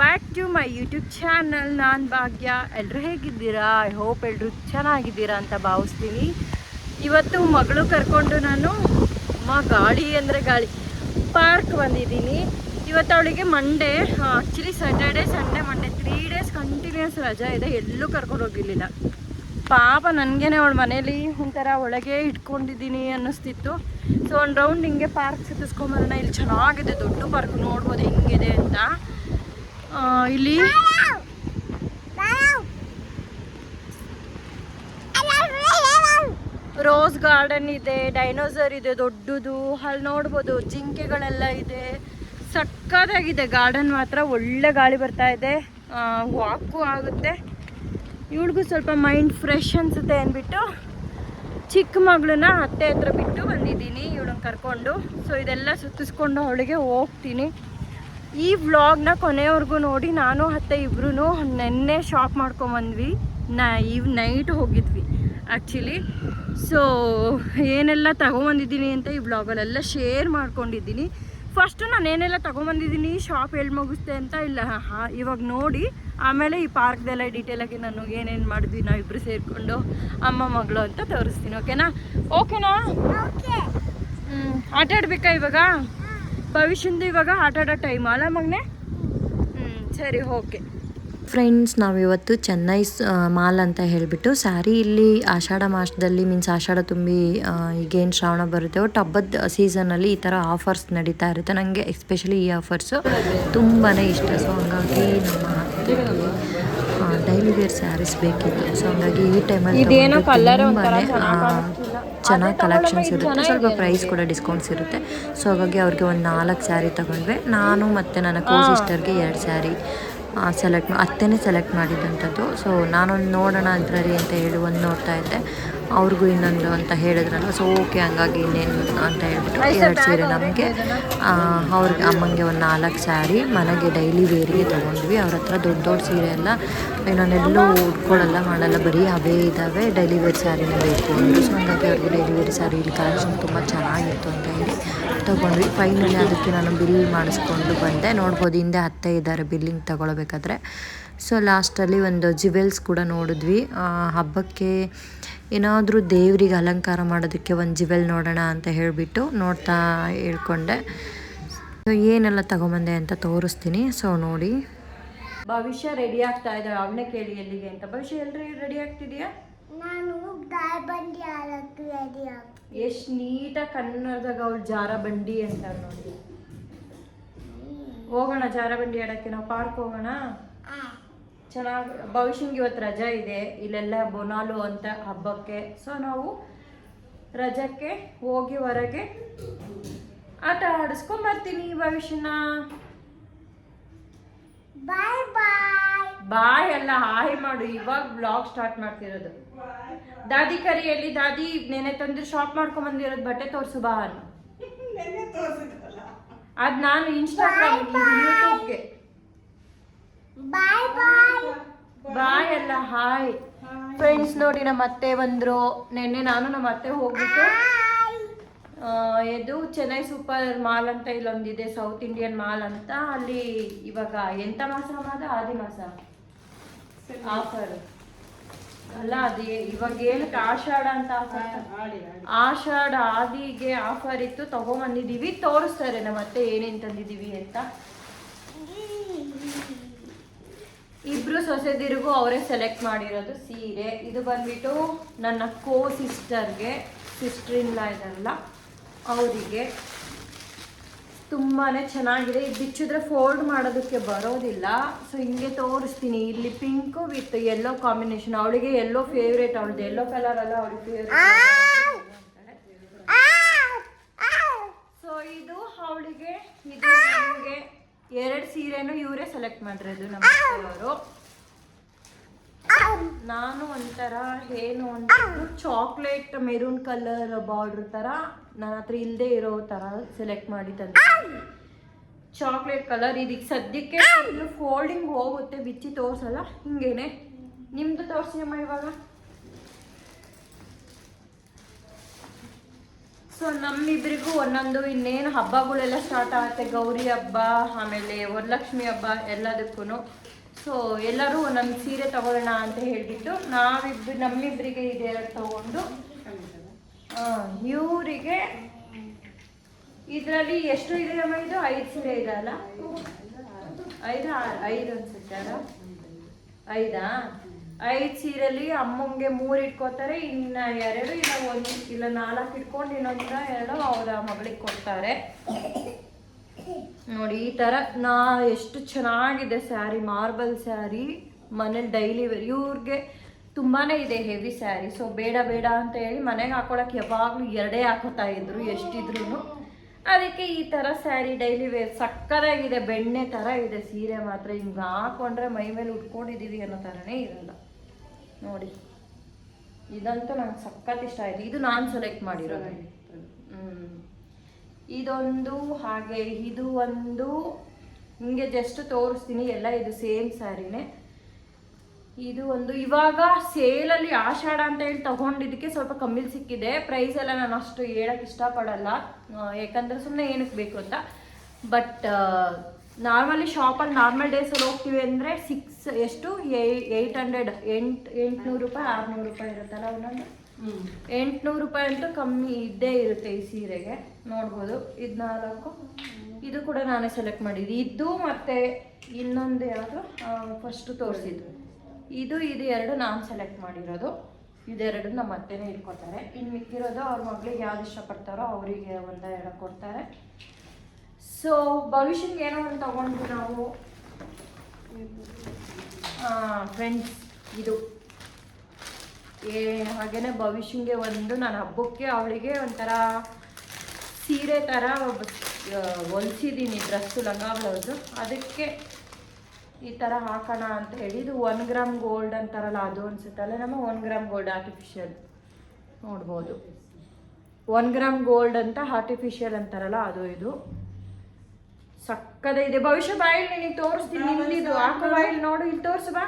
Back to my YouTube channel ನಾನು ಭಾಗ್ಯ. ಎಲ್ಲರೂ ಹೇಗಿದ್ದೀರಾ? ಐ ಹೋಪ್ ಎಲ್ಲರೂ ಚೆನ್ನಾಗಿದ್ದೀರಾ ಅಂತ ಭಾವಿಸ್ತೀನಿ. ಇವತ್ತು ಮಗಳು ಕರ್ಕೊಂಡು ನಾನು ಅಮ್ಮ ಗಾಳಿ ಅಂದರೆ ಗಾಳಿ. ಪಾರ್ಕ್ ಬಂದಿದ್ದೀನಿ. ಇವತ್ತು ಅವಳಿಗೆ Monday actually Saturday Sunday Monday three days continuous ರಜಾ ಇದೆ. ಎಲ್ಲೂ ಕರ್ಕೊಂಡು ಹೋಗಿರಲಿಲ್ಲ. ಪಾಪ ನನಗೇನೆ ಅವಳ ಮನೇಲಿ ಒಂಥರ ಒಳಗೆ ಇಟ್ಕೊಂಡಿದ್ದೀನಿ ಅನ್ನಿಸ್ತಿತ್ತು. ಸೊ ಒಂದು ರೌಂಡ್ ಹಿಂಗೆ ಪಾರ್ಕ್ ಸುತ್ತಿಸ್ಕೊಂಬರೋಣ. ಇಲ್ಲಿ ಚೆನ್ನಾಗಿದೆ. ದೊಡ್ಡ ಪಾರ್ಕ್ ನೋಡ್ಬೋದು. ಹೆಂಗಿದೆ ಅಂತ. ಇಲ್ಲಿ? ರೋಸ್ ಗಾರ್ಡನ್ ಇದೆ ಡೈನೋಸರ್ ಇದೆ, ದೊಡ್ಡದು. ಅಲ್ಲಿ ನೋಡ್ಬೋದು, ಜಿಂಕೆಗಳೆಲ್ಲ ಇದೆ. ಸಕ್ಕತ್ತಾಗಿದೆ ಗಾರ್ಡನ್ ಮಾತ್ರ. ಒಳ್ಳೆ ಗಾಳಿ ಬರ್ತಾ ಇದೆ. ವಾಕು ಆಗುತ್ತೆ. ಇವಳಿಗೂ ಸ್ವಲ್ಪ ಮೈಂಡ್ ಫ್ರೆಶ್ ಅನ್ಸುತ್ತೆ ಅಂದ್ಬಿಟ್ಟು ಚಿಕ್ಕ ಮಗಳನ್ನ ಅತ್ತೆ ಹತ್ರ ಬಿಟ್ಟು ಬಂದಿದ್ದೀನಿ. ಇವಳನ್ನ ಕರ್ಕೊಂಡು. ಸೊ ಇದೆಲ್ಲ ಸುತ್ತಿಸ್ಕೊಂಡು ಅವಳಿಗೆ ಹೋಗ್ತೀನಿ. ಈ ವ್ಲಾಗ್ನ ಕೊನೆವರೆಗೂ ನೋಡಿ ನಾನು ಅತ್ತೆ ಇಬ್ರು ನೆನ್ನೆ ಶಾಪ್ ಮಾಡ್ಕೊಂಬಂದ್ವಿ. ನಾ ಇವ್ ನೈಟ್ ಹೋಗಿದ್ವಿ ಆ್ಯಕ್ಚುಲಿ ಸೊ ಏನೆಲ್ಲ ತಗೊಂಬಂದಿದ್ದೀನಿ ಅಂತ ಈ ವ್ಲಾಗಲ್ಲೆಲ್ಲ ಶೇರ್ ಮಾಡ್ಕೊಂಡಿದ್ದೀನಿ. ಫಸ್ಟು ನಾನು ಏನೆಲ್ಲ ತಗೊಂಬಂದಿದ್ದೀನಿ ಶಾಪ್ ಎಲ್ಲಿ ಮುಗಿಸ್ತೆ ಅಂತ ಇಲ್ಲ ಹಾಂ ಇವಾಗ ನೋಡಿ. ಆಮೇಲೆ ಈ ಪಾರ್ಕ್ದೆಲ್ಲ ಡೀಟೇಲಾಗಿ ನಾನು ಏನೇನು ಮಾಡಿದ್ವಿ ನಾವಿಬ್ಬರು ಸೇರಿಕೊಂಡು ಅಮ್ಮ ಮಗಳು ಅಂತ ತೋರಿಸ್ತೀನಿ ಓಕೆನಾ ಓಕೆನಾ ಹ್ಞೂ ಆಟ ಆಡ್ಬೇಕಾ ಇವಾಗ? ಭವಿಷ್ಯಂದು ಇವಾಗ ಆಟ ಆಡೋ ಟೈಮ್ ಅಲ್ಲ ಮಗನೆ? ಹ್ಞೂ ಸರಿ ಓಕೆ ಫ್ರೆಂಡ್ಸ್ ನಾವಿವತ್ತು ಚೆನ್ನೈ ಮಾಲ್ ಅಂತ ಹೇಳಿಬಿಟ್ಟು ಸ್ಯಾರಿ ಇಲ್ಲಿ ಆಷಾಢ ಮಾಸದಲ್ಲಿ ಮೀನ್ಸ್ ಆಷಾಢ ತುಂಬಿ ಈಗೇನು ಶ್ರಾವಣ ಬರುತ್ತೆ. ಒಟ್ಟು ಹಬ್ಬದ ಸೀಸನಲ್ಲಿ ಈ ಥರ ಆಫರ್ಸ್ ನಡೀತಾ ಇರುತ್ತೆ. ನನಗೆ ಎಸ್ಪೆಷಲಿ ಈ ಆಫರ್ಸು ತುಂಬಾ ಇಷ್ಟ. ಸೊ ಹಂಗಾಗಿ ನಮ್ಮ ಡೈಲಿ ವೇರ್ ಸ್ಯಾರೀಸ್ ಬೇಕಿತ್ತು. ಸೊ ಹಂಗಾಗಿ ಈ ಟೈಮಲ್ಲಿ ತುಂಬಾನೇ ಚೆನ್ನಾಗ್ ಕಲೆಕ್ಷನ್ಸ್ ಇರುತ್ತೆ. ಸ್ವಲ್ಪ ಪ್ರೈಸ್ ಕೂಡ ಡಿಸ್ಕೌಂಟ್ಸ್ ಇರುತ್ತೆ. ಸೊ ಹಾಗಾಗಿ ಅವ್ರಿಗೆ ಒಂದು ನಾಲ್ಕು ಸ್ಯಾರಿ ತಗೊಂಡ್ವಿ. ನಾನು ಮತ್ತು ನನ್ನ ಕೋ ಸಿಸ್ಟರ್ಗೆ ಎರಡು ಸ್ಯಾರಿ ಸೆಲೆಕ್ಟ್ ಅತ್ತೆನೇ ಸೆಲೆಕ್ಟ್ ಮಾಡಿದ್ದಂಥದ್ದು ಸೊ ನಾನೊಂದು ನೋಡೋಣ ಅದರಲ್ಲಿ ಅಂತ ಹೇಳಿ ಒಂದು ನೋಡ್ತಾ ಇದ್ದೆ. ಅವ್ರಿಗೂ ಇನ್ನೊಂದು ಅಂತ ಹೇಳಿದ್ರಲ್ಲ ಸೊ ಓಕೆ ಹಂಗಾಗಿ ಇನ್ನೇನು ಅಂತ ಹೇಳ್ಬಿಟ್ಟು ಎರಡು ಸೀರೆ ನಮಗೆ ಅವ್ರಿಗೆ ಅಮ್ಮಂಗೆ ಒಂದು ನಾಲ್ಕು ಸ್ಯಾರಿ ಮನೆಗೆ ಡೈಲಿ ವೇರಿಗೆ ತೊಗೊಂಡ್ವಿ. ಅವ್ರ ಹತ್ರ ದೊಡ್ಡ ದೊಡ್ಡ ಸೀರೆ ಎಲ್ಲ ನಾನೆಲ್ಲೂ ಉಟ್ಕೊಳ್ಳಲ್ಲ ಮಾಡಲ್ಲ, ಬರೀ ಅವೇ ಇದ್ದಾವೆ ಡೈಲಿ ವೇರ್ ಸ್ಯಾರಿನೇ ಬೇಕು ಅಂದರು. ಸೊ ಹಂಗಾಗಿ ಅವ್ರಿಗೆ ಡೈಲಿ ವೇರ್ ಸ್ಯಾರಿ ಇಲ್ಲಿ ಕಲೆಕ್ಷನ್ ತುಂಬ ಚೆನ್ನಾಗಿತ್ತು ಅಂತ ಹೇಳಿ ತೊಗೊಂಡ್ವಿ. ಫೈನಲಿ ಅದಕ್ಕೆ ನಾನು ಬಿಲ್ ಮಾಡಿಸ್ಕೊಂಡು ಬಂದೆ. ನೋಡ್ಬೋದು ಹಿಂದೆ ಅತ್ತೆ ಇದ್ದಾರೆ ಬಿಲ್ಲಿಂಗ್ ತಗೊಳ್ಬೇಕಾದ್ರೆ. ಸೊ ಲಾಸ್ಟಲ್ಲಿ ಒಂದು ಜಿವೆಲ್ಸ್ ಕೂಡ ನೋಡಿದ್ವಿ. ಹಬ್ಬಕ್ಕೆ ಏನಾದರೂ ದೇವರಿಗೆ ಅಲಂಕಾರ ಮಾಡೋದಕ್ಕೆ ಒಂದು ಜಿವೆಲ್ ನೋಡೋಣ ಅಂತ ಹೇಳಿಬಿಟ್ಟು ನೋಡ್ತಾ ಹೇಳ್ಕೊಂಡೆ. ಸೊ ಏನೆಲ್ಲ ತಗೊಂಬಂದೆ ಅಂತ ತೋರಿಸ್ತೀನಿ. ಸೊ ನೋಡಿ. ಭವಿಷ್ಯ ರೆಡಿ ಆಗ್ತಾ ಇದ್ದಾವೆ ಅವನೇ ಕೇಳಿ ಎಲ್ಲಿಗೆ ಅಂತ. ಭವಿಷ್ಯ ಎಲ್ಲರೂ ರೆಡಿ ಆಗ್ತಿದೆಯಾ? ನಾನು ಬಂಡಿ ಆಡಕ್ಕೆ ರೆಡಿ ಆಗ್ತೀನಿ. ಎಷ್ಟು ನೀಟಾಗಿ ಕನ್ನಡದಾಗ ಅವಳು ಜಾರಬಂಡಿ ಅಂತ ನೋಡಿ. ಹೋಗೋಣ ಜಾರಬಂಡಿ ಆಡಕ್ಕೆ ನಾವು ಪಾರ್ಕ್ ಹೋಗೋಣ. ಚೆನ್ನಾಗಿ ಭವಿಷ್ಯಂಗೆ ಇವತ್ತು ರಜಾ ಇದೆ ಇಲ್ಲೆಲ್ಲ ಬೊನಾಲು ಅಂತ ಹಬ್ಬಕ್ಕೆ. ಸೊ ನಾವು ರಜಕ್ಕೆ ಹೋಗಿ ಹೊರಗೆ ಆಟ ಆಡಿಸ್ಕೊಂಡ್ ಬರ್ತೀನಿ ಭವಿಷ್ಯನ. ಬಾಯ್ ಬಾಯ್ ಬಾಯ್ ಎಲ್ಲ ಹಾಯ್ ಮಾಡು. ಇವಾಗ ಬ್ಲಾಗ್ ಸ್ಟಾರ್ಟ್ ಮಾಡ್ತಿರೋದು. ದಾದಿ ಕರಿಯಲ್ಲಿ ದಾದಿ? ನೆನೆ ತಂದು ಶಾಪ್ ಮಾಡ್ಕೊಂಡ್ ಬಂದಿರೋದು ಬಟ್ಟೆ ತೋರಿಸು ಬಾ ಅದು ಅದ್ ನಾನು ಇನ್ಸ್ಟಾಗ್ರಾಮ್ ಯೂಟ್ಯೂಬ್ಗೆ ಬಾಯ್ ಬಾಯ್ ಬಾಯ್ ಎಲ್ಲ ಹಾಯ್ ಫ್ರೆಂಡ್ಸ್ ನೋಡಿ ನಮ್ಮ ಅತ್ತೆ ಬಂದ್ರು. ನಿನ್ನೆ ನಾನು ನಮ್ಮ ಅತ್ತೆ ಹೋಗ್ಬಿಟ್ಟು ಆ, ಇದು ಚೆನ್ನೈ ಸೂಪರ್ ಮಾಲ್ ಅಂತ ಇಲ್ಲೊಂದಿದೆ ಸೌತ್ ಇಂಡಿಯನ್ ಮಾಲ್ ಅಂತ. ಅಲ್ಲಿ ಇವಾಗ ಎಂತ ಮಾಸ ಮಾದ? ಆದಿ ಮಾಸ. ಆಫರ್ ಅಲ್ಲ ಅದೇ ಇವಾಗ ಏನಕ್ಕೆ ಆಷಾಢ ಅಂತ ಆಫರ್ ಆಷಾಢ ಆದಿಗೆ ಆಫರ್ ಇತ್ತು. ತಗೊಂಬಂದಿದ್ದೀವಿ ತೋರಿಸ್ತಾರೆ ನಮ್ಮ ಅತ್ತೆ ಏನೇನು ತಂದಿದ್ದೀವಿ ಅಂತ. ಇಬ್ರು ಸೊಸೆದಿರಿಗೂ ಅವರೇ ಸೆಲೆಕ್ಟ್ ಮಾಡಿರೋದು ಸೀರೆ. ಇದು ಬಂದ್ಬಿಟ್ಟು ನನ್ನ ಕೋ ಸಿಸ್ಟರ್ಗೆ ಸಿಸ್ಟರ್ ಇಲ್ಲ ಇದಲ್ಲ, ಅವರಿಗೆ. ತುಂಬಾ ಚೆನ್ನಾಗಿದೆ. ಇದು ಬಿಚ್ಚಿದ್ರೆ ಫೋಲ್ಡ್ ಮಾಡೋದಕ್ಕೆ ಬರೋದಿಲ್ಲ. ಸೊ ಹಿಂಗೆ ತೋರಿಸ್ತೀನಿ. ಇಲ್ಲಿ ಪಿಂಕು ವಿತ್ ಯೆಲ್ಲೋ ಕಾಂಬಿನೇಷನ್ ಅವಳಿಗೆ ಯೆಲ್ಲೋ ಫೇವ್ರೇಟ್ ಅವಳದ್ದು ಯೆಲ್ಲೋ ಕಲರ್ ಅಲ್ಲ, ಅವಳಿಗೆ ಫೇವ್ರೇಟ್ ಸೊ ಇದು ಅವಳಿಗೆ ಇದು ನಮಗೆ ಎರಡು ಸೀರೆನೂ ಇವರೇ ಸೆಲೆಕ್ಟ್ ಮಾಡಿರೋದು ನಮ್ಮ ಅವರು ನಾನು ಒಂಥರ ಏನು ಒಂದು ಚಾಕ್ಲೇಟ್ ಮೆರೂನ್ ಕಲರ್ ಬಾರ್ಡರ್ ಥರ ನನ್ನ ಹತ್ರ ಇಲ್ಲದೆ ಇರೋ ಥರ ಸೆಲೆಕ್ಟ್ ಮಾಡಿ ತಂದೆ ಚಾಕ್ಲೇಟ್ ಕಲರ್ ಇದಕ್ಕೆ ಸದ್ಯಕ್ಕೆ ಫೋಲ್ಡಿಂಗ್ ಹೋಗುತ್ತೆ ಬಿಚ್ಚಿ ತೋರ್ಸಲ್ಲ ಹಿಂಗೇನೆ? ನಿಮ್ದು ತೋರಿಸಿ ಅಮ್ಮ ಇವಾಗ. ಸೊ ನಮ್ಮಿಬ್ರಿಗೂ ಒಂದೊಂದು ಇನ್ನೇನು ಹಬ್ಬಗಳೆಲ್ಲ ಸ್ಟಾರ್ಟ್ ಆಗುತ್ತೆ. ಗೌರಿ ಹಬ್ಬ, ಆಮೇಲೆ ವರಲಕ್ಷ್ಮಿ ಹಬ್ಬ ಎಲ್ಲದಕ್ಕೂ ಸೊ ಎಲ್ಲರೂ ಒಂದೊಂದು ಸೀರೆ ತಗೊಳ್ಳೋಣ ಅಂತ ಹೇಳಿಬಿಟ್ಟು ನಾವಿಬ್ಬರು ನಮ್ಮಿಬ್ಬರಿಗೆ ಇದೆ ತಗೊಂಡು ಇವರಿಗೆ ಇದರಲ್ಲಿ ಎಷ್ಟು ಇದೆ ಅಮ್ಮ ಇದು? ಐದು ಸೀರೆ ಇದೆ ಅಲ್ಲ? ಐದು ಐದು ಅನ್ಸುತ್ತೆ ಅಲ್ಲ? ಐದಾ? ಐದು ಸೀರೆಲಿ ಅಮ್ಮಂಗೆ ಮೂರು ಇಟ್ಕೋತಾರೆ, ಇನ್ನ ಎರಡು ಇಲ್ಲ ಒಂದು, ಇಲ್ಲ ನಾಲ್ಕು ಇಟ್ಕೊಂಡು ಇನ್ನೊಂದ ಎರಡು ಅವರ ಮಗಳಿಗೆ ಕೊಡ್ತಾರೆ. ನೋಡಿ, ಈ ಥರ ನಾ ಎಷ್ಟು ಚೆನ್ನಾಗಿದೆ ಸ್ಯಾರಿ, ಮಾರ್ಬಲ್ ಸ್ಯಾರಿ, ಮನೇಲಿ ಡೈಲಿ ವೇರ್, ಇವ್ರಿಗೆ ತುಂಬಾ ಇದೆ ಹೆವಿ ಸ್ಯಾರಿ. ಸೊ ಬೇಡ ಬೇಡ ಅಂತ ಹೇಳಿ ಮನೆಗೆ ಹಾಕೊಳಕ್ಕೆ ಯಾವಾಗಲೂ ಎರಡೇ ಹಾಕೋತಾ ಇದ್ರು ಎಷ್ಟಿದ್ರು ಅದಕ್ಕೆ ಈ ಥರ ಸ್ಯಾರಿ ಡೈಲಿ ವೇರ್ ಸಕ್ಕದಾಗಿದೆ, ಬೆಣ್ಣೆ ಥರ ಇದೆ, ಸೀರೆ ಮಾತ್ರ ಹಿಂಗೆ ಹಾಕೊಂಡ್ರೆ ಮೈ ಮೇಲೆ ಉಟ್ಕೊಂಡಿದ್ದೀವಿ ಅನ್ನೋ ಥರನೇ ಇರಲ್ಲ. ನೋಡಿ. ಇದಂತೂ ನಂಗೆ ಸಖತ್ ಇಷ್ಟ ಆಯ್ತು. ಇದು ನಾನು ಸೆಲೆಕ್ಟ್ ಮಾಡಿರೋದು. ಹ್ಮ್. ಇದೊಂದು ಹಾಗೆ ಇದು ಒಂದು ಹಿಂಗೆ ಜಸ್ಟ್ ತೋರಿಸ್ತೀನಿ. ಎಲ್ಲ ಇದು ಸೇಮ್ ಸ್ಯಾರಿನೇ ಇದು ಒಂದು ಇವಾಗ ಸೇಲಲ್ಲಿ ಆಷಾಢ ಅಂತ ಹೇಳಿ ತಗೊಂಡಿದ್ದಕ್ಕೆ ಸ್ವಲ್ಪ ಕಮ್ಮಿಲಿ ಸಿಕ್ಕಿದೆ. ಪ್ರೈಸ್ ಎಲ್ಲ ನಾನು ಅಷ್ಟು ಹೇಳಕ್ ಇಷ್ಟಪಡಲ್ಲ. ಯಾಕಂದ್ರೆ ಸುಮ್ಮನೆ ಏನಕ್ಕೆ ಬೇಕು ಅಂತ. ಬಟ್ ನಾರ್ಮಲಿ ಶಾಪಲ್ಲಿ ನಾರ್ಮಲ್ ಡೇಸಲ್ಲಿ ಹೋಗ್ತೀವಿ ಅಂದರೆ ಸಿಕ್ಸ್ ಎಷ್ಟು? ಏಯ್ಟ್ ಹಂಡ್ರೆಡ್ ಎಂಟು ಎಂಟುನೂರು ರೂಪಾಯಿ ಆರುನೂರು ರೂಪಾಯಿ ಇರುತ್ತಲ್ಲ ಒಂದೊಂದು? ಎಂಟುನೂರು ರೂಪಾಯಿ ಅಂತೂ ಕಮ್ಮಿ ಇದ್ದೇ ಇರುತ್ತೆ ಈ ಸೀರೆಗೆ. ನೋಡ್ಬೋದು. ಇದು ನಾಲ್ಕು. ಇದು ಕೂಡ ನಾನೇ ಸೆಲೆಕ್ಟ್ ಮಾಡಿದ್ದು. ಇದು ಮತ್ತೆ ಇನ್ನೊಂದು ಯಾವುದು? ಫಸ್ಟ್ ತೋರಿಸಿದ್ದು. ಇದು ಇದು ಎರಡು ನಾನು ಸೆಲೆಕ್ಟ್ ಮಾಡಿರೋದು. ಇದೆರಡು ನಮ್ಮ ಅತ್ತೆನೇ ಇಟ್ಕೊತಾರೆ. ಇನ್ನು ಮಿಕ್ಕಿರೋದು ಅವ್ರ ಮಗಳಿಗೆ ಯಾವ್ದು ಇಷ್ಟಪಡ್ತಾರೋ ಅವರಿಗೆ ಒಂದು ಎರಡು ಕೊಡ್ತಾರೆ. ಸೊ ಭವಿಷ್ಯಕ್ಕೆ ಏನೋ ಒಂದು ತಗೊಂಡ್ವಿ ನಾವು. ಫ್ರೆಂಡ್ಸ್ ಇದು. ಏ, ಹಾಗೇನೆ ಭವಿಷ್ಯಂಗೆ ಒಂದು ನಾನು ಹಬ್ಬಕ್ಕೆ ಅವಳಿಗೆ ಒಂಥರ ಸೀರೆ ಥರ ಹೊಲಿಸಿದ್ದೀನಿ ಡ್ರೆಸ್ಸು ಲಂಗ ಬ್ಲೌಸು. ಅದಕ್ಕೆ ಈ ಥರ ಹಾಕೋಣ ಅಂತ ಹೇಳಿ ಇದು ಒನ್ ಗ್ರಾಮ್ ಗೋಲ್ಡ್ ಅಂತಾರಲ್ಲ, ಅದು ಅನಿಸುತ್ತಲ್ಲ ನಮ್ಮ ಒನ್ ಗ್ರಾಮ್ ಗೋಲ್ಡ್ ಆರ್ಟಿಫಿಷಿಯಲ್ ನೋಡ್ಬೋದು. ಒನ್ ಗ್ರಾಮ್ ಗೋಲ್ಡ್ ಅಂತ ಆರ್ಟಿಫಿಷಿಯಲ್ ಅಂತಾರಲ್ಲ, ಅದು ಇದು. ಸಕ್ಕದ ಇದೆ. ಭವಿಷ್ಯ ಬಾಯಿಲ್ ನಿನಗೆ ತೋರಿಸ್ತೀನಿ. ನಿಂದಿದ್ದು ಹಾಕೋ ಬಾಯಿಲ್ ನೋಡು ಇಲ್ಲಿ ತೋರಿಸ್ಬಾ ಬಾ.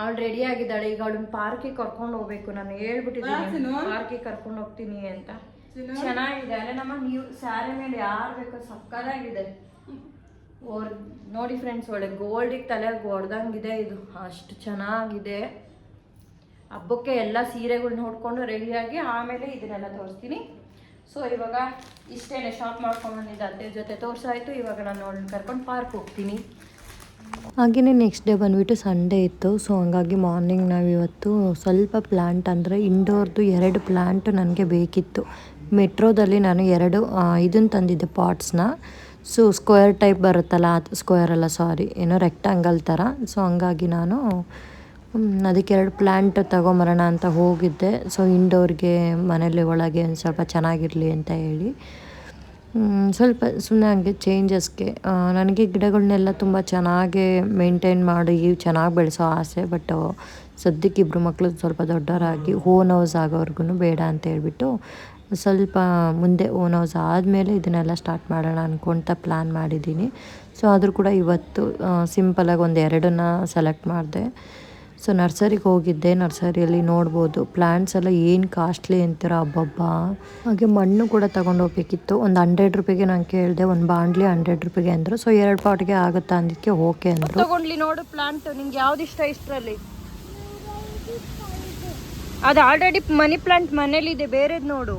ಅವಳು ರೆಡಿ ಆಗಿದ್ದಾಳೆ. ಈಗ ಅವಳು ಪಾರ್ಕಿಗೆ ಕರ್ಕೊಂಡು ಹೋಗ್ಬೇಕು. ನಾನು ಹೇಳ್ಬಿಟ್ಟಿದ್ದೀನಿ ಪಾರ್ಕಿಗೆ ಕರ್ಕೊಂಡು ಹೋಗ್ತೀನಿ ಅಂತ. ಚೆನ್ನಾಗಿದೆ. ಅಲ್ಲೇ ನಮ್ಮ ನೀವು ಸ್ಯಾರಿ ಮೇಲೆ ಯಾರು ಬೇಕೋ ಸಕ್ಕದಾಗಿದೆ. ಓರ್ ನೋಡಿ ಫ್ರೆಂಡ್ಸ್ ಒಳ್ಳೆ ಗೋಲ್ಡಿಗೆ ತಲೆ ಹೊಡೆದಂಗಿದೆ ಇದು. ಅಷ್ಟು ಚೆನ್ನಾಗಿದೆ. ಹಬ್ಬಕ್ಕೆ ಎಲ್ಲ ಸೀರೆಗಳು ನೋಡ್ಕೊಂಡು ರೆಡಿಯಾಗಿ ಆಮೇಲೆ ಇದನ್ನೆಲ್ಲ ತೋರಿಸ್ತೀನಿ. ಸೊ ಇವಾಗ ಇಷ್ಟೇನೆ ಶಾಪ್ ಮಾಡ್ಕೊಂಡು ಬಂದಿದ್ದೆ ಅತ್ತೆ ಜೊತೆ ತೋರ್ಸಾಯಿತು ಇವಾಗ ನಾನು ಅವಳನ್ನ ಕರ್ಕೊಂಡು ಪಾರ್ಕ್ ಹೋಗ್ತೀನಿ. ಹಾಗೆಯೇ ನೆಕ್ಸ್ಟ್ ಡೇ ಬಂದುಬಿಟ್ಟು ಸಂಡೇ ಇತ್ತು. ಸೊ ಹಂಗಾಗಿ ಮಾರ್ನಿಂಗ್ ನಾವು ಇವತ್ತು ಸ್ವಲ್ಪ ಪ್ಲ್ಯಾಂಟ್ ಅಂದರೆ ಇಂಡೋರ್ದು ಎರಡು ಪ್ಲ್ಯಾಂಟು ನನಗೆ ಬೇಕಿತ್ತು. ಮೆಟ್ರೋದಲ್ಲಿ ನಾನು ಎರಡು ಇದನ್ನು ತಂದಿದ್ದೆ ಪಾಟ್ಸ್ನ ಸೊ ಸ್ಕ್ವೇರ್ ಟೈಪ್ ಬರುತ್ತಲ್ಲ ಸ್ಕ್ವೇರ್ ಅಲ್ಲ ಸಾರಿ ಏನೋ ರೆಕ್ಟಾಂಗಲ್ ಥರ ಸೊ ಹಂಗಾಗಿ ನಾನು ಅದಕ್ಕೆ ಎರಡು ಪ್ಲ್ಯಾಂಟ್ ತಗೊಂಬರೋಣ ಅಂತ ಹೋಗಿದ್ದೆ. ಸೊ ಇಂಡೋರ್ಗೆ ಮನೇಲಿ ಒಳಗೆ ಒಂದು ಸ್ವಲ್ಪ ಚೆನ್ನಾಗಿರಲಿ ಅಂತ ಹೇಳಿ. ಸ್ವಲ್ಪ ಸುಮ್ಮನೆ ಹಂಗೆ ಚೇಂಜಸ್ಗೆ ನನಗೆ ಗಿಡಗಳನ್ನೆಲ್ಲ ತುಂಬ ಚೆನ್ನಾಗಿ ಮೇಂಟೈನ್ ಮಾಡಿ ಚೆನ್ನಾಗಿ ಬೆಳೆಸೋ ಆಸೆ ಬಟ್ ಸದ್ಯಕ್ಕೆ ಇಬ್ಬರು ಮಕ್ಕಳು ಸ್ವಲ್ಪ ದೊಡ್ಡವರಾಗಿ ಓನ್ ಹೌಸ್ ಆಗೋವರೆಗೂ ಬೇಡ ಅಂತ ಹೇಳ್ಬಿಟ್ಟು ಸ್ವಲ್ಪ ಮುಂದೆ ಓನ್ ಹೌಸ್ ಆದಮೇಲೆ ಇದನ್ನೆಲ್ಲ ಸ್ಟಾರ್ಟ್ ಮಾಡೋಣ ಅಂದ್ಕೊಳ್ತಾ ಪ್ಲ್ಯಾನ್ ಮಾಡಿದ್ದೀನಿ. ಸೊ ಆದರೂ ಕೂಡ ಇವತ್ತು ಸಿಂಪಲಾಗಿ ಒಂದು ಎರಡನ್ನ ಸೆಲೆಕ್ಟ್ ಮಾಡಿದೆ. ಸೊ ನರ್ಸರಿಗೆ ಹೋಗಿದ್ದೆ. ನರ್ಸರಿಯಲ್ಲಿ ನೋಡ್ಬೋದು. ಪ್ಲ್ಯಾಂಟ್ಸ್ ಎಲ್ಲ ಏನು ಕಾಸ್ಟ್ಲಿ ಅಂತೀರ ಹಬ್ಬಬ್ಬ ಹಾಗೆ ಮಣ್ಣು ಕೂಡ ತಗೊಂಡು ಹೋಗ್ಬೇಕಿತ್ತು ಒಂದು ಹಂಡ್ರೆಡ್ ರುಪಿಗೆ ನಾನು ಕೇಳಿದೆ. ಒಂದು ಬಾಂಡ್ಲಿ ಹಂಡ್ರೆಡ್ ರುಪಿಗೆ ಅಂದರು. ಸೊ ಎರಡು ಪಾಟ್ಗೆ ಆಗುತ್ತಾ ಅಂದಕ್ಕೆ ಓಕೆ ಅಂದರು. ತಗೊಂಡ್ಲಿ ನೋಡು ಪ್ಲಾಂಟ್ ನಿಮ್ಗೆ ಯಾವ್ದು ಇಷ್ಟ ಇಷ್ಟರಲ್ಲಿ? ಅದು ಆಲ್ರೆಡಿ ಮನಿ ಪ್ಲಾಂಟ್ ಮನೇಲಿದೆ. ಬೇರೆದ್ ನೋಡು.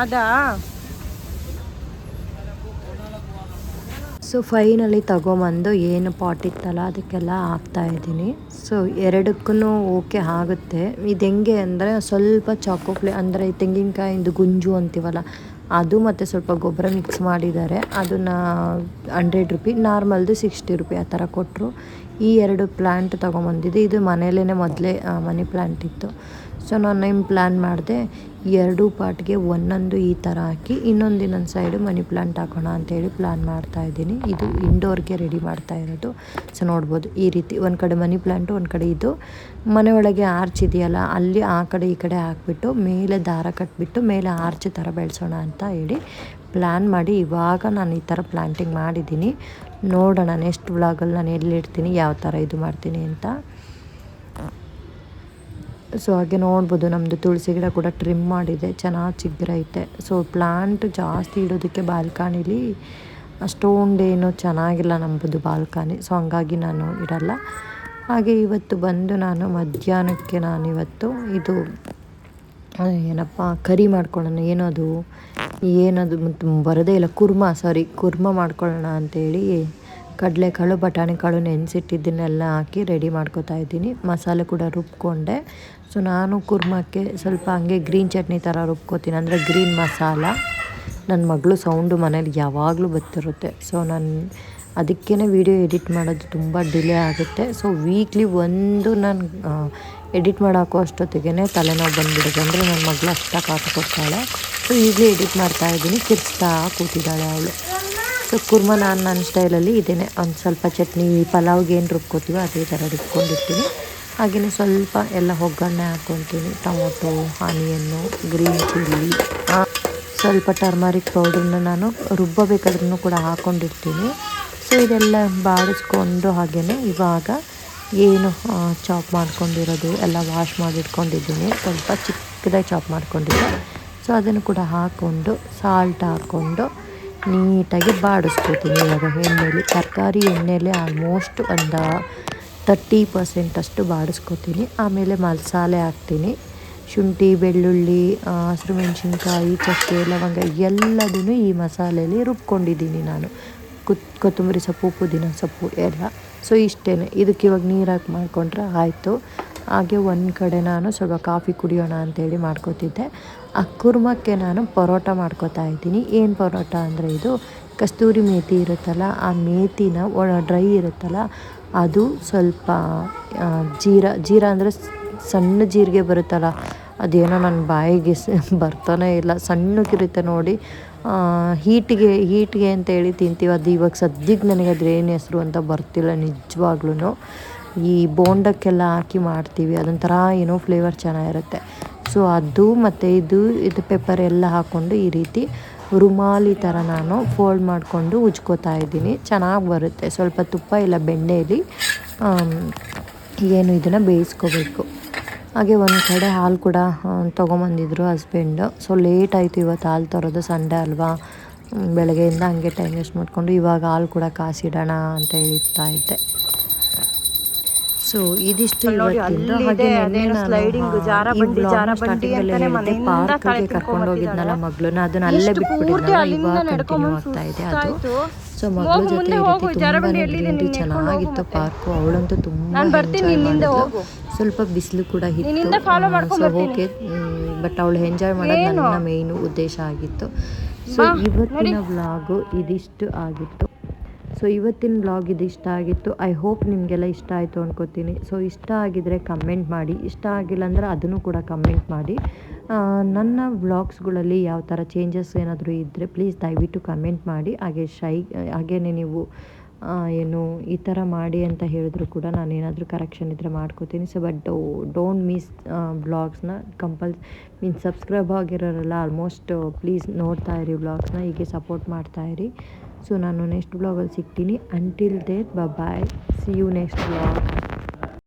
ಅದಾ? ಸೊ ಫೈನಲಿ ತಗೊಂಬಂದು ಏನು ಪಾಟ್ ಇತ್ತಲ್ಲ ಅದಕ್ಕೆಲ್ಲ ಹಾಕ್ತಾ ಇದ್ದೀನಿ. ಸೊ ಎರಡಕ್ಕೂ ಓಕೆ ಆಗುತ್ತೆ. ಇದು ಹೆಂಗೆ ಅಂದರೆ ಸ್ವಲ್ಪ ಚಾಕೋಪ್ಲೆ ಅಂದರೆ ತೆಂಗಿನಕಾಯಿಂದು ಗುಂಜು ಅಂತೀವಲ್ಲ, ಅದು ಮತ್ತು ಸ್ವಲ್ಪ ಗೊಬ್ಬರ ಮಿಕ್ಸ್ ಮಾಡಿದ್ದಾರೆ. ಅದನ್ನು ಹಂಡ್ರೆಡ್ ರುಪಿ ನಾರ್ಮಲ್ದು ಸಿಕ್ಸ್ಟಿ ರುಪಿ ಆ ಥರ ಕೊಟ್ಟರು. ಈ ಎರಡು ಪ್ಲ್ಯಾಂಟ್ ತೊಗೊಂಬಂದಿದ್ದೆ, ಇದು ಮನೆಯಲ್ಲೇ ಮೊದಲೇ ಮನಿ ಪ್ಲ್ಯಾಂಟ್ ಇತ್ತು. ಸೊ ನಾನು ಏನು ಪ್ಲ್ಯಾನ್ ಮಾಡಿದೆ. ಎರಡು ಪಾಟ್ಗೆ ಒಂದೊಂದು ಈ ಥರ ಹಾಕಿ, ಇನ್ನೊಂದು ಇನ್ನೊಂದು ಸೈಡು ಮನಿ ಪ್ಲಾಂಟ್ ಹಾಕೋಣ ಅಂತೇಳಿ ಪ್ಲ್ಯಾನ್ ಮಾಡ್ತಾ ಇದ್ದೀನಿ. ಇದು ಇಂಡೋರ್ಗೆ ರೆಡಿ ಮಾಡ್ತಾ ಇರೋದು. ಸೊ ನೋಡ್ಬೋದು ಈ ರೀತಿ ಒಂದು ಕಡೆ ಮನಿ ಪ್ಲ್ಯಾಂಟು ಒಂದು ಕಡೆ ಇದು. ಮನೆ ಒಳಗೆ ಆರ್ಚ್ ಇದೆಯಲ್ಲ, ಅಲ್ಲಿ ಆ ಕಡೆ ಈ ಕಡೆ ಹಾಕ್ಬಿಟ್ಟು ಮೇಲೆ ದಾರ ಕಟ್ಬಿಟ್ಟು ಮೇಲೆ ಆರ್ಚ್ ಥರ ಬೆಳೆಸೋಣ ಅಂತ ಹೇಳಿ ಪ್ಲ್ಯಾನ್ ಮಾಡಿ ಇವಾಗ ನಾನು ಈ ಥರ ಪ್ಲಾಂಟಿಂಗ್ ಮಾಡಿದ್ದೀನಿ. ನೋಡೋಣ ನೆಕ್ಸ್ಟ್ ವ್ಲಾಗಲ್ಲಿ ನಾನು ಎಲ್ಲಿಡ್ತೀನಿ ಯಾವ ಥರ ಇದು ಮಾಡ್ತೀನಿ ಅಂತ. ಸೊ ಹಾಗೆ ನೋಡ್ಬೋದು ನಮ್ಮದು ತುಳಸಿ ಗಿಡ ಕೂಡ ಟ್ರಿಮ್ ಮಾಡಿದೆ, ಚೆನ್ನಾಗಿ ಚಿಗ್ರೈತೆ. ಸೊ ಪ್ಲ್ಯಾಂಟ್ ಜಾಸ್ತಿ ಇಡೋದಕ್ಕೆ ಬಾಲ್ಕನಿಲಿ ಅಷ್ಟೊಂದೇನು ಚೆನ್ನಾಗಿಲ್ಲ ನಮ್ಮದು ಬಾಲ್ಕನಿ ಸೊ ಹಂಗಾಗಿ ನಾನು ಇಡಲ್ಲ. ಹಾಗೆ ಇವತ್ತು ಬಂದು ನಾನು ಮಧ್ಯಾಹ್ನಕ್ಕೆ ನಾನು ಇವತ್ತು ಇದು ಏನಪ್ಪ, ಕರಿ ಮಾಡ್ಕೊಳ್ಳೋಣ. ಏನದು ಏನದು ಬರೋದೇ ಇಲ್ಲ. ಕುರ್ಮ ಸಾರಿ ಕುರ್ಮ ಮಾಡ್ಕೊಳ್ಳೋಣ ಅಂತೇಳಿ ಕಡಲೆಕಾಳು ಬಟಾಣಿಕಾಳು ನೆನೆಸಿಟ್ಟಿದ್ದನ್ನೆಲ್ಲ ಹಾಕಿ ರೆಡಿ ಮಾಡ್ಕೋತಾ ಇದ್ದೀನಿ. ಮಸಾಲೆ ಕೂಡ ರುಬ್ಕೊಂಡೆ. ಸೊ ನಾನು ಕುರ್ಮಕ್ಕೆ ಸ್ವಲ್ಪ ಹಂಗೆ ಗ್ರೀನ್ ಚಟ್ನಿ ಥರ ರುಬ್ಕೋತೀನಿ. ಅಂದರೆ ಗ್ರೀನ್ ಮಸಾಲ. ನನ್ನ ಮಗಳು ಸೌಂಡು ಮನೇಲಿ ಯಾವಾಗಲೂ ಬರ್ತಿರುತ್ತೆ. ಸೊ ನಾನು ಅದಕ್ಕೇ ವಿಡಿಯೋ ಎಡಿಟ್ ಮಾಡೋದು ತುಂಬ ಡಿಲೇ ಆಗುತ್ತೆ. ಸೊ ವೀಕ್ಲಿ ಒಂದು ನಾನು ಎಡಿಟ್ ಮಾಡಾಕೋ ಅಷ್ಟೊತ್ತಿಗೆ ತಲೆನೋವು ಬಂದುಬಿಡುತ್ತೆ. ಅಂದರೆ ನನ್ನ ಮಗಳು ಅಷ್ಟಾಗಿ ಹಾಕ್ಕೊಡ್ತಾಳೆ ಸೊ ಈಗಲೇ ಎಡಿಟ್ ಮಾಡ್ತಾ ಇದ್ದೀನಿ. ಕೂತಿದ್ದಾಳೆ ಅವಳು. ಸೊ ಕುರ್ಮ ನಾನು ನನ್ನ ಸ್ಟೈಲಲ್ಲಿ ಇದೇನೆ. ಒಂದು ಸ್ವಲ್ಪ ಚಟ್ನಿ, ಪಲಾವ್ಗೆ ಏನು ರುಬ್ಕೋತೀವೋ ಅದೇ ಥರ ರುಬ್ಕೊಂಡಿರ್ತೀನಿ. ಹಾಗೆಯೇ ಸ್ವಲ್ಪ ಎಲ್ಲ ಒಗ್ಗರಣೆ ಹಾಕ್ಕೊತೀನಿ ಟೊಮೊಟೊ, ಆನಿಯನ್ನು, ಗ್ರೀನ್ ಚಿಲ್ಲಿ. ಸ್ವಲ್ಪ ಟರ್ಮರಿಕ್ ಪೌಡ್ರನ್ನ ನಾನು ರುಬ್ಬಬೇಕಾದ್ರೂ ಕೂಡ ಹಾಕ್ಕೊಂಡಿರ್ತೀನಿ. ಸೊ, ಇದೆಲ್ಲ ಬಾಡಿಸ್ಕೊಂಡು ಹಾಗೆಯೇ ಇವಾಗ ಏನು ಚಾಪ್ ಮಾಡ್ಕೊಂಡಿರೋದು ಎಲ್ಲ ವಾಶ್ ಮಾಡಿಟ್ಕೊಂಡಿದ್ದೀನಿ. ಸ್ವಲ್ಪ ಚಿಕ್ಕದಾಗಿ ಚಾಪ್ ಮಾಡ್ಕೊಂಡಿದ್ದೆ. ಸೊ, ಅದನ್ನು ಕೂಡ ಹಾಕ್ಕೊಂಡು ಸಾಲ್ಟ್ ಹಾಕ್ಕೊಂಡು ನೀಟಾಗಿ ಬಾಡಿಸ್ಕೊತೀನಿ ಇವಾಗ ಎಣ್ಣೆಯಲ್ಲಿ ತರಕಾರಿ ಎಣ್ಣೆಲೆ ಆಲ್ಮೋಸ್ಟ್ ಒಂದು ತರ್ಟಿ ಪರ್ಸೆಂಟ್ ಅಷ್ಟು ಬಾಡಿಸ್ಕೊತೀನಿ. ಆಮೇಲೆ ಮಸಾಲೆ ಹಾಕ್ತೀನಿ. ಶುಂಠಿ, ಬೆಳ್ಳುಳ್ಳಿ ಹಸಿರು ಮೆಣಸಿನ್ಕಾಯಿ ಚಕ್ಕೆ, ಲವಂಗ ಎಲ್ಲದನ್ನು ಈ ಮಸಾಲೆಯಲ್ಲಿ ರುಬ್ಕೊಂಡಿದ್ದೀನಿ ನಾನು. ಕುತ್, ಕೊತ್ತಂಬರಿ ಸೊಪ್ಪು, ಪುದೀನ ಸೊಪ್ಪು ಎಲ್ಲ. ಸೊ ಇಷ್ಟೇ ಇದಕ್ಕೆ ಇವಾಗ ನೀರು ಹಾಕಿ ಮಾಡಿಕೊಂಡ್ರೆ ಆಯಿತು. ಹಾಗೆ ಒಂದು ಕಡೆ ನಾನು ಸ್ವಲ್ಪ ಕಾಫಿ ಕುಡಿಯೋಣ ಅಂತೇಳಿ ಮಾಡ್ಕೋತಿದ್ದೆ. ಆ ಕುರ್ಮಕ್ಕೆ ನಾನು ಪರೋಟ ಮಾಡ್ಕೋತಾ ಇದ್ದೀನಿ. ಏನು ಪರೋಟ ಅಂದರೆ ಇದು ಕಸ್ತೂರಿ ಮೇತಿ ಇರುತ್ತಲ್ಲ, ಆ ಮೇಥಿನ ಒಳ ಡ್ರೈ ಇರುತ್ತಲ್ಲ, ಅದು ಸ್ವಲ್ಪ ಜೀರ ಜೀರ ಅಂದರೆ ಸಣ್ಣ ಜೀರಿಗೆ ಬರುತ್ತಲ್ಲ, ಅದೇನೋ ನನ್ನ ಬಾಯಿಗೆ ಬರ್ತಾನೆ ಇಲ್ಲ. ಸಣ್ಣಕ್ಕಿರುತ್ತೆ ನೋಡಿ. ಹೀಟಿಗೆ ಹೀಟಿಗೆ ಅಂತೇಳಿ ತಿಂತೀವಿ. ಅದು ಇವಾಗ ಸದ್ಯಕ್ಕೆ ನನಗೆ ಅದ್ರ ಏನು ಹೆಸ್ರು ಅಂತ ಬರ್ತಿಲ್ಲ ನಿಜವಾಗ್ಲೂ ಈ ಬೋಂಡಕ್ಕೆಲ್ಲ ಹಾಕಿ ಮಾಡ್ತೀವಿ. ಅದೊಂಥರ ಏನೋ ಫ್ಲೇವರ್ ಚೆನ್ನಾಗಿರುತ್ತೆ. ಸೊ ಅದು ಮತ್ತು ಇದು ಇದು ಪೆಪ್ಪರ್ ಎಲ್ಲ ಹಾಕ್ಕೊಂಡು ಈ ರೀತಿ ರುಮಾಲಿ ಥರ ನಾನು ಫೋಲ್ಡ್ ಮಾಡಿಕೊಂಡು ಉಜ್ಕೋತಾ ಇದ್ದೀನಿ. ಚೆನ್ನಾಗಿ ಬರುತ್ತೆ. ಸ್ವಲ್ಪ ತುಪ್ಪ ಇಲ್ಲ ಬೆಣ್ಣೆಯಲ್ಲಿ ಏನು ಇದನ್ನು ಬೇಯಿಸ್ಕೋಬೇಕು. ಹಾಗೆ ಒಂದು ಕಡೆ ಹಾಲು ಕೂಡ ತೊಗೊಂಬಂದಿದ್ರು ಹಸ್ಬೆಂಡು ಸೊ ಲೇಟ್ ಆಯಿತು ಇವತ್ತು ಹಾಲು ತರೋದು. ಸಂಡೇ ಅಲ್ವಾ? ಬೆಳಗ್ಗೆಯಿಂದ ಹಂಗೆ ಟೈಮ್ ವೇಸ್ಟ್ ಮಾಡಿಕೊಂಡು ಇವಾಗ ಹಾಲು ಕೂಡ ಕಾಸಿಡೋಣ ಅಂತ ಹೇಳ್ತಾ ಇದ್ದೆ. ಸೊ ಇದಿಷ್ಟು ಇವತ್ತಿಂದು ಹಾಗೆ ನಿನ್ನೆ ನಾನು, ಈ ಅಲ್ಲೇ ಅಂತಾನೆ ಹೇಳಿದ್ದೆ, ಪಾರ್ಕ್ಗೆ ಕರ್ಕೊಂಡು ಹೋಗಿದ್ನಲ್ಲ ಮಗಳನ್ನ ಅದನ್ನ ಅಲ್ಲೇ ಬಿಟ್ಬಿಟ್ಟಿದ್ನಲ್ಲ ಇವಾಗ ಕಂಟಿನ್ಯೂ ಆಗ್ತಾ ಇದೆ ಅದು. ಸೊ ಮಗಳ ಜೊತೆ ತುಂಬಾನೇ? ಗ್ರೀನರಿ ಚೆನ್ನಾಗಿತ್ತು. ಪಾರ್ಕು ಅವಳಂತೂ ತುಂಬಾ ಎಂಜಾಯ್ ಮಾಡಿದ್ಲು. ಸ್ವಲ್ಪ ಬಿಸಿಲು ಕೂಡ ಇತ್ತು ಸೊ. ಓಕೆ ಬಟ್ ಅವಳು ಎಂಜಾಯ್ ಮಾಡೋದು? ನನ್ನ ಮೇಯ್ನು ಉದ್ದೇಶ ಆಗಿತ್ತು ಸೊ ಇವತ್ತಿನ ವ್ಲಾಗು ಇದಿಷ್ಟು ಆಗಿತ್ತು ಸೊ ಇವತ್ತಿನ ಬ್ಲಾಗ್ ಇದು ಇಷ್ಟ ಆಗಿತ್ತು. ಐ ಹೋಪ್ ನಿಮಗೆಲ್ಲ ಇಷ್ಟ ಆಯಿತು ಅಂದ್ಕೋತೀನಿ ಸೊ ಇಷ್ಟ ಆಗಿದ್ದರೆ ಕಮೆಂಟ್ ಮಾಡಿ. ಇಷ್ಟ ಆಗಿಲ್ಲ ಅಂದರೆ ಅದನ್ನು ಕೂಡ ಕಮೆಂಟ್ ಮಾಡಿ. ನನ್ನ ವ್ಲಾಗ್ಸ್ಗಳಲ್ಲಿ ಯಾವ ಥರ ಚೇಂಜಸ್ ಏನಾದರೂ ಇದ್ದರೆ ಪ್ಲೀಸ್ ದಯವಿಟ್ಟು ಕಮೆಂಟ್ ಮಾಡಿ. ಹಾಗೆ ಶೈ ಹಾಗೇ ನೀವು ಏನು ಈ ಥರ ಮಾಡಿ ಅಂತ ಹೇಳಿದ್ರು ಕೂಡ ನಾನು ಏನಾದರೂ ಕರೆಕ್ಷನ್ ಇದ್ದರೆ ಮಾಡ್ಕೋತೀನಿ. ಸೊ ಬಟ್ ಡೋಂಟ್ ಮಿಸ್ ಬ್ಲಾಗ್ಸ್ನ ಕಂಪಲ್ ಮೀನ್ಸ್ ಸಬ್ಸ್ಕ್ರೈಬ್ ಆಗಿರೋರೆಲ್ಲ ಆಲ್ಮೋಸ್ಟ್ ಪ್ಲೀಸ್ ನೋಡ್ತಾ ಇರಿ ವ್ಲಾಗ್ಸ್ನ ಹೀಗೆ ಸಪೋರ್ಟ್ ಮಾಡ್ತಾ ಇರಿ. ಸೊ ನಾನು ನೆಕ್ಸ್ಟ್ ಬ್ಲಾಗಲ್ಲಿ ಸಿಗ್ತೀನಿ. Until there bye see you next blog